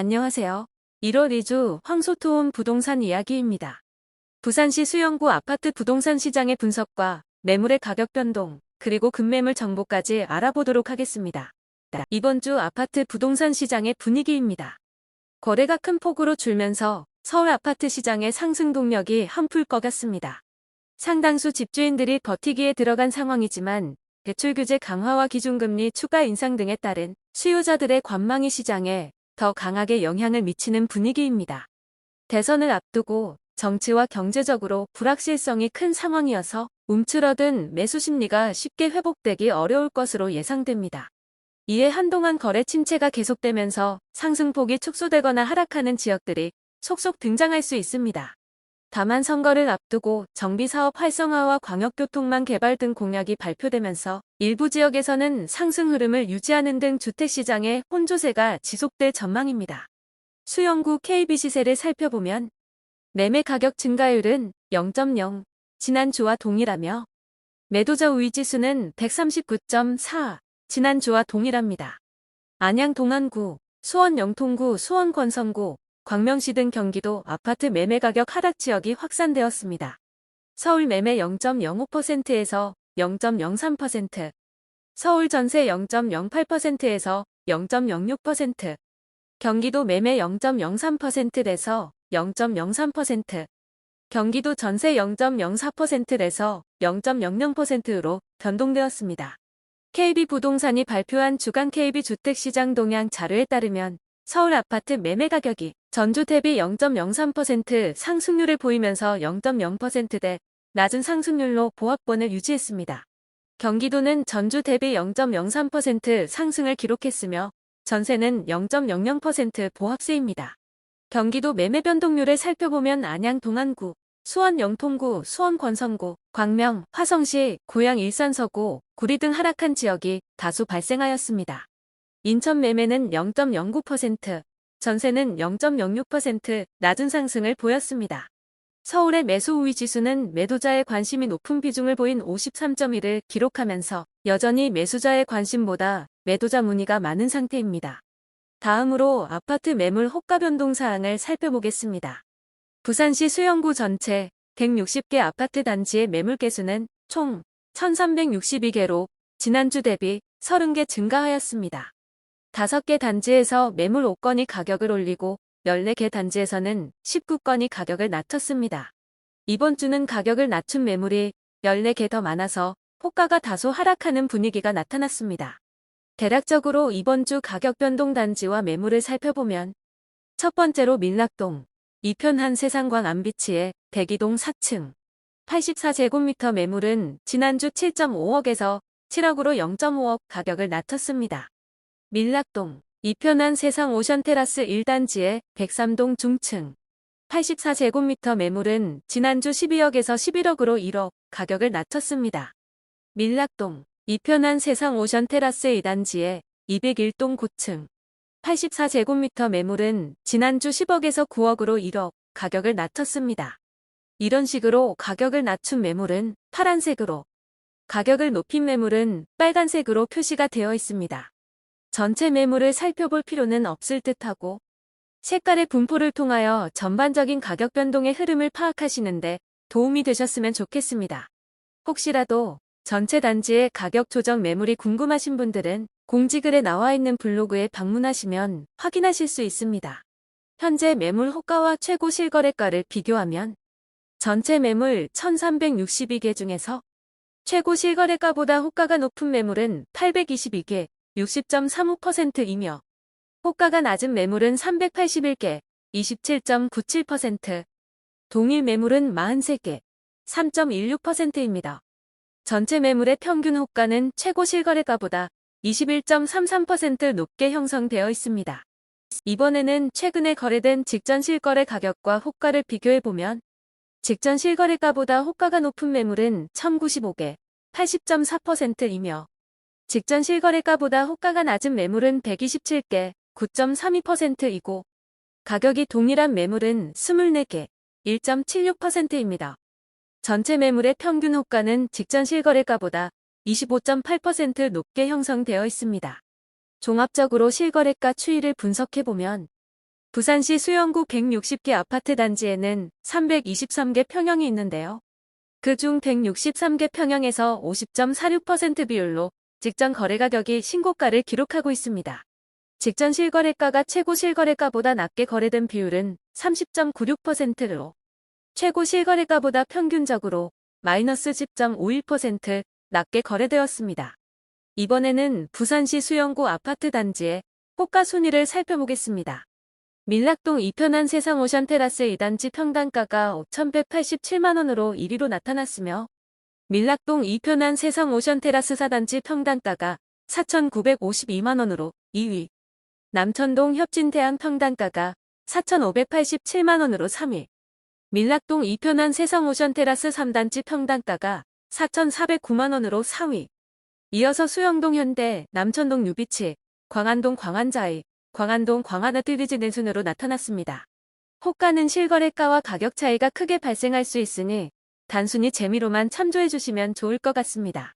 안녕하세요. 1월 2주 황소토움 부동산 이야기입니다. 부산시 수영구 아파트 부동산 시장의 분석과 매물의 가격 변동, 그리고 급매물 정보까지 알아보도록 하겠습니다. 이번 주 아파트 부동산 시장의 분위기입니다. 거래가 큰 폭으로 줄면서 서울 아파트 시장의 상승 동력이 한풀 것 같습니다. 상당수 집주인들이 버티기에 들어간 상황이지만 대출 규제 강화와 기준금리 추가 인상 등에 따른 수요자들의 관망이 시장에 더 강하게 영향을 미치는 분위기입니다. 대선을 앞두고 정치와 경제적으로 불확실성이 큰 상황이어서 움츠러든 매수 심리가 쉽게 회복되기 어려울 것으로 예상됩니다. 이에 한동안 거래 침체가 계속되면서 상승폭이 축소되거나 하락하는 지역들이 속속 등장할 수 있습니다. 다만 선거를 앞두고 정비사업 활성화와 광역교통망 개발 등 공약이 발표되면서 일부 지역에서는 상승 흐름을 유지하는 등 주택시장의 혼조세가 지속될 전망입니다. 수영구 KB시세를 살펴보면 매매 가격 증가율은 0.0, 지난주와 동일하며 매도자 우위지수는 139.4, 지난주와 동일합니다. 안양 동안구, 수원 영통구, 수원 권성구, 광명시 등 경기도 아파트 매매 가격 하락 지역이 확산되었습니다. 서울 매매 0.05%에서 0.03%, 서울 전세 0.08%에서 0.06%, 경기도 매매 0.03%에서 0.03%, 경기도 전세 0.04%에서 0.00%로 변동되었습니다. KB부동산이 발표한 주간 KB주택시장 동향 자료에 따르면 서울 아파트 매매 가격이 전주 대비 0.03% 상승률을 보이면서 0.0%대 낮은 상승률로 보합권을 유지했습니다. 경기도는 전주 대비 0.03% 상승을 기록했으며 전세는 0.00% 보합세입니다. 경기도 매매 변동률을 살펴보면 안양 동안구, 수원 영통구, 수원 권성구, 광명, 화성시, 고양 일산서구, 구리 등 하락한 지역이 다수 발생하였습니다. 인천 매매는 0.09%, 전세는 0.06% 낮은 상승을 보였습니다. 서울의 매수 우위 지수는 매도자의 관심이 높은 비중을 보인 53.1을 기록하면서 여전히 매수자의 관심보다 매도자 문의가 많은 상태입니다. 다음으로 아파트 매물 호가 변동 사항을 살펴보겠습니다. 부산시 수영구 전체 160개 아파트 단지의 매물 개수는 총 1362개로 지난주 대비 30개 증가하였습니다. 5개 단지에서 매물 5건이 가격을 올리고 14개 단지에서는 19건이 가격을 낮췄습니다. 이번 주는 가격을 낮춘 매물이 14개 더 많아서 호가가 다소 하락하는 분위기가 나타났습니다. 대략적으로 이번 주 가격 변동 단지와 매물을 살펴보면 첫 번째로 밀락동, 이편한 세상광 안비치의 대기동 4층 84제곱미터 매물은 지난주 7.5억에서 7억으로 0.5억 가격을 낮췄습니다. 밀락동, 이편한 세상 오션테라스 1단지의 103동 중층 84제곱미터 매물은 지난주 12억에서 11억으로 1억 가격을 낮췄습니다. 밀락동, 이편한 세상 오션테라스 2단지의 201동 고층 84제곱미터 매물은 지난주 10억에서 9억으로 1억 가격을 낮췄습니다. 이런 식으로 가격을 낮춘 매물은 파란색으로, 가격을 높인 매물은 빨간색으로 표시가 되어 있습니다. 전체 매물을 살펴볼 필요는 없을 듯하고 색깔의 분포를 통하여 전반적인 가격 변동의 흐름을 파악하시는데 도움이 되셨으면 좋겠습니다. 혹시라도 전체 단지의 가격 조정 매물이 궁금하신 분들은 공지글에 나와 있는 블로그에 방문하시면 확인하실 수 있습니다. 현재 매물 호가와 최고 실거래가를 비교하면 전체 매물 1362개 중에서 최고 실거래가보다 호가가 높은 매물은 822개, 60.35%이며 호가가 낮은 매물은 381개, 27.97%, 동일 매물은 43개, 3.16%입니다. 전체 매물의 평균 호가는 최고 실거래가보다 21.33% 높게 형성되어 있습니다. 이번에는 최근에 거래된 직전 실거래 가격과 호가를 비교해보면 직전 실거래가보다 호가가 높은 매물은 1095개, 80.4%이며 직전 실거래가보다 호가가 낮은 매물은 127개, 9.32%이고 가격이 동일한 매물은 24개, 1.76%입니다. 전체 매물의 평균 호가는 직전 실거래가보다 25.8% 높게 형성되어 있습니다. 종합적으로 실거래가 추이를 분석해보면 부산시 수영구 160개 아파트 단지에는 323개 평형이 있는데요. 그중 163개 평형에서 50.46% 비율로 직전 거래 가격이 신고가를 기록하고 있습니다. 직전 실거래가가 최고 실거래가보다 낮게 거래된 비율은 30.96%로 최고 실거래가보다 평균적으로 마이너스 10.51% 낮게 거래되었습니다. 이번에는 부산시 수영구 아파트 단지의 호가 순위를 살펴보겠습니다. 밀락동 이편한 세상 오션 테라스 2단지 평당가가 5,187만원으로 1위로 나타났으며 밀락동 이편한 세상 오션 테라스 4단지 평당가가 4,952만원으로 2위. 남천동 협진대한 평당가가 4,587만원으로 3위. 밀락동 이편한 세상 오션 테라스 3단지 평당가가 4,409만원으로 4위. 이어서 수영동 현대, 남천동 뉴비치, 광안동 광안자이, 광안동 광안아트리즈는 순으로 나타났습니다. 호가는 실거래가와 가격 차이가 크게 발생할 수 있으니 단순히 재미로만 참조해 주시면 좋을 것 같습니다.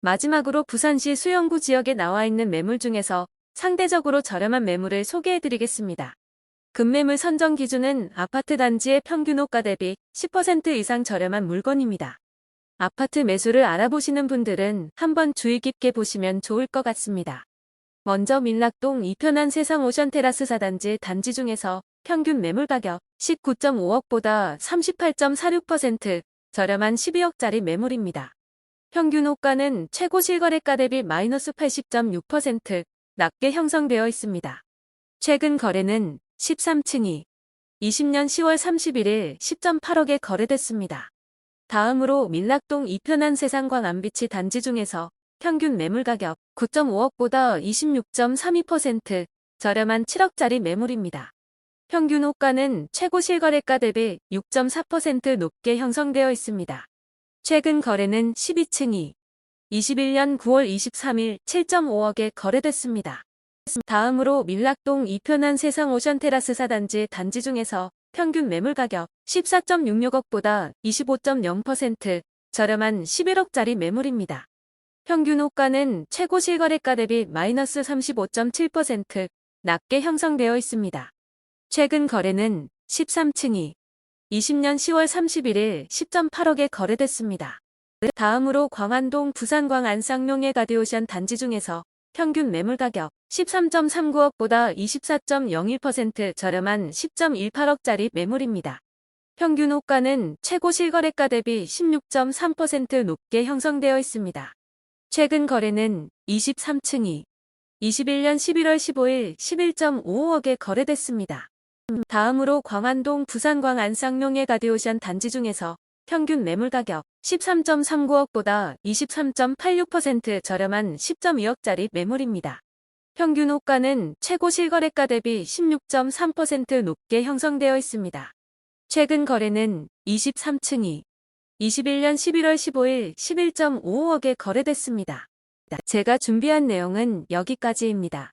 마지막으로 부산시 수영구 지역에 나와 있는 매물 중에서 상대적으로 저렴한 매물을 소개해 드리겠습니다. 급매물 선정 기준은 아파트 단지의 평균 호가 대비 10% 이상 저렴한 물건입니다. 아파트 매수를 알아보시는 분들은 한번 주의 깊게 보시면 좋을 것 같습니다. 먼저 밀락동 이편한 세상 오션 테라스 4단지 단지 중에서 평균 매물 가격 19.5억보다 38.46% 저렴한 12억짜리 매물입니다. 평균 호가는 최고 실거래가 대비 마이너스 80.6% 낮게 형성되어 있습니다. 최근 거래는 13층이 20년 10월 31일 10.8억에 거래됐습니다. 다음으로 밀락동 이편한 세상 광 안비치 단지 중에서 평균 매물 가격 9.5억보다 26.32% 저렴한 7억짜리 매물입니다. 평균 호가는 최고 실거래가 대비 6.4% 높게 형성되어 있습니다. 최근 거래는 12층이 21년 9월 23일 7.5억에 거래됐습니다. 다음으로 밀락동 이편한 세상 오션 테라스 4단지 단지 중에서 평균 매물 가격 14.66억보다 25.0% 저렴한 11억짜리 매물입니다. 평균 호가는 최고 실거래가 대비 마이너스 35.7% 낮게 형성되어 있습니다. 최근 거래는 13층이 20년 10월 31일 10.8억에 거래됐습니다. 다음으로 광안동 부산광 안쌍용의 가디오션 단지 중에서 평균 매물 가격 13.39억보다 24.01% 저렴한 10.18억짜리 매물입니다. 평균 호가는 최고 실거래가 대비 16.3% 높게 형성되어 있습니다. 최근 거래는 23층이 21년 11월 15일 11.55억에 거래됐습니다. 다음으로 광안동 부산광 안쌍용의 가디오션 단지 중에서 평균 매물 가격 13.39억보다 23.86% 저렴한 10.2억짜리 매물입니다. 평균 호가는 최고 실거래가 대비 16.3% 높게 형성되어 있습니다. 최근 거래는 23층이 21년 11월 15일 11.55억에 거래됐습니다. 제가 준비한 내용은 여기까지입니다.